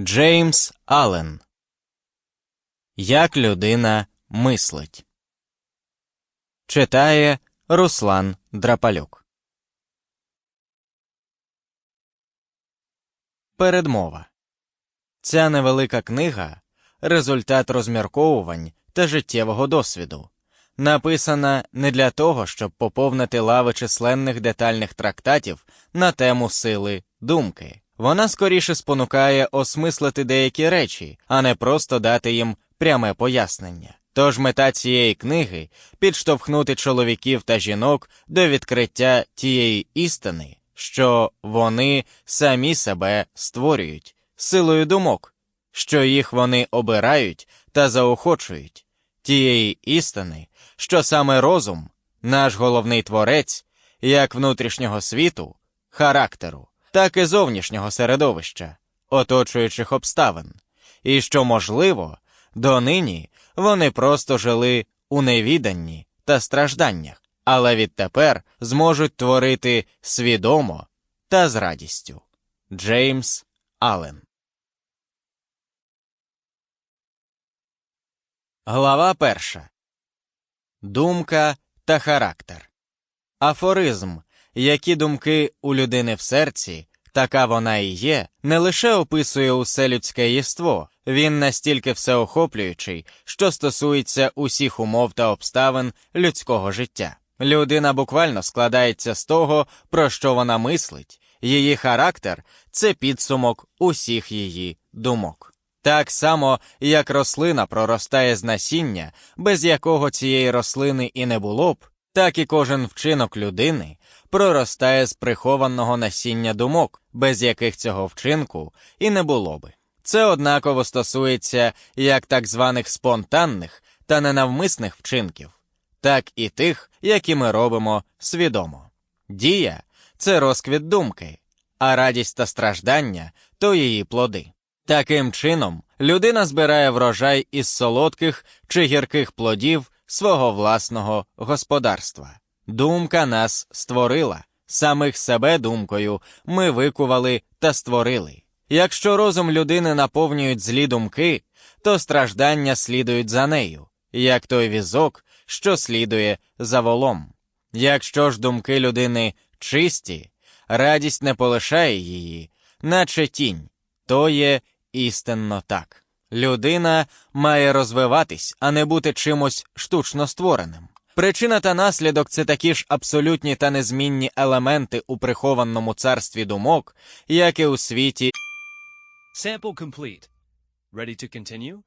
Джеймс Аллен Як людина мислить. Читає Руслан Драпалюк. Передмова. Ця невелика книга результат розмірковувань та життєвого досвіду. Написана не для того, щоб поповнити лави численних детальних трактатів на тему сили думки. Вона скоріше спонукає осмислити деякі речі, а не просто дати їм пряме пояснення. Тож мета цієї книги підштовхнути чоловіків та жінок до відкриття тієї істини, що вони самі себе створюють силою думок, що їх вони обирають та заохочують, тієї істини, що саме розум, наш головний творець, як внутрішнього світу, характеру, так і зовнішнього середовища, оточуючих обставин, і що, можливо, донині вони просто жили у невіданні та стражданнях, але відтепер зможуть творити свідомо та з радістю. Джеймс Аллен Глава перша. Думка та характер. Афоризм, які думки у людини в серці, така вона і є, не лише описує усе людське єство, він настільки всеохоплюючий, що стосується усіх умов та обставин людського життя. Людина буквально складається з того, про що вона мислить, її характер це підсумок усіх її думок. Так само, як рослина проростає з насіння, без якого цієї рослини і не було б, так і кожен вчинок людини проростає з прихованого насіння думок, без яких цього вчинку і не було би. Це однаково стосується як так званих спонтанних та ненавмисних вчинків, так і тих, які ми робимо свідомо. Дія це розквіт думки, а радість та страждання то її плоди. Таким чином, людина збирає врожай із солодких чи гірких плодів свого власного господарства. Думка нас створила, самих себе думкою ми викували та створили. Якщо розум людини наповнюють злі думки, то страждання слідують за нею, як той візок, що слідує за волом. Якщо ж думки людини чисті, радість не полишає її, наче тінь, то є істинно так. Людина має розвиватись, а не бути чимось штучно створеним. Причина та наслідок це такі ж абсолютні та незмінні елементи у прихованому царстві думок, як і у світі Sample complete. Ready to continue?